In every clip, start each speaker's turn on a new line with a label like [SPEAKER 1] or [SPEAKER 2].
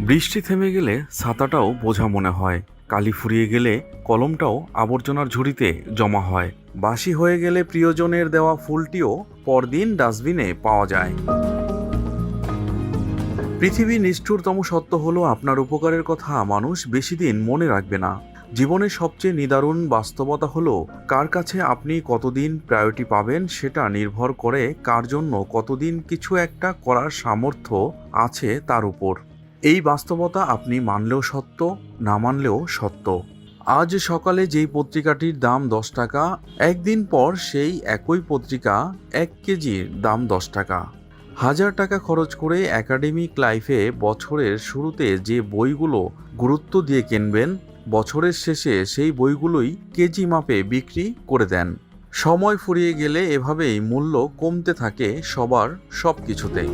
[SPEAKER 1] বৃষ্টি থেমে গেলে ছাতাটাও বোঝা মনে হয়। কালি ফুরিয়ে গেলে কলমটাও আবর্জনার ঝুড়িতে জমা হয়। বাসি হয়ে গেলে প্রিয়জনের দেওয়া ফুলটিও পরদিন ডাস্টবিনে পাওয়া যায়। পৃথিবীর নিষ্ঠুরতম সত্য হলো আপনার উপকারের কথা মানুষ বেশি দিন মনে রাখবে না। জীবনের সবচেয়ে নিদারুণ বাস্তবতা হলো, কার কাছে আপনি কতদিন প্রায়োরিটি পাবেন সেটা নির্ভর করে কার জন্য কতদিন কিছু একটা করার সামর্থ্য আছে তার উপর। এই বাস্তবতা আপনি মানলেও সত্য, না মানলেও সত্য। আজ সকালে যেই পত্রিকাটির দাম দশ টাকা, একদিন পর সেই একই পত্রিকা এক কেজির দাম দশ টাকা। হাজার টাকা খরচ করে একাডেমিক লাইফে বছরের শুরুতে যে বইগুলো গুরুত্ব দিয়ে কিনবেন বছরের শেষে সেই বইগুলোই কেজি মাপে বিক্রি করে দেন। সময় ফুরিয়ে গেলে এভাবেই মূল্য কমতে থাকে সবার সব কিছুতেই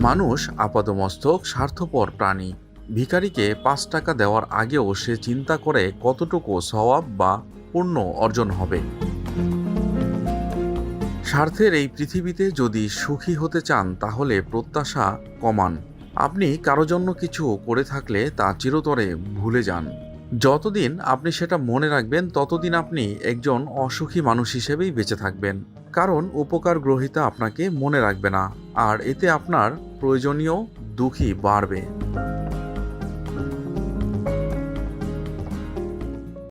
[SPEAKER 1] মানুষ আপাদমস্তক, স্বার্থপর প্রাণী। ভিখারিকে পাঁচ টাকা দেওয়ার আগেও সে চিন্তা করে কতটুকু সওয়াব বা পুণ্য অর্জন হবে। স্বার্থের এই পৃথিবীতে যদি সুখী হতে চান, তাহলে প্রত্যাশা কমান। আপনি কারও জন্য কিছু করে থাকলে তা চিরতরে ভুলে যান। যতদিন আপনি সেটা মনে রাখবেন, ততদিন আপনি একজন অসুখী মানুষ হিসেবেই বেঁচে থাকবেন। কারণ উপকার গ্রহিতা আপনাকে মনে রাখবে না, আর এতে আপনার প্রয়োজনীয় দুঃখী বাড়বে।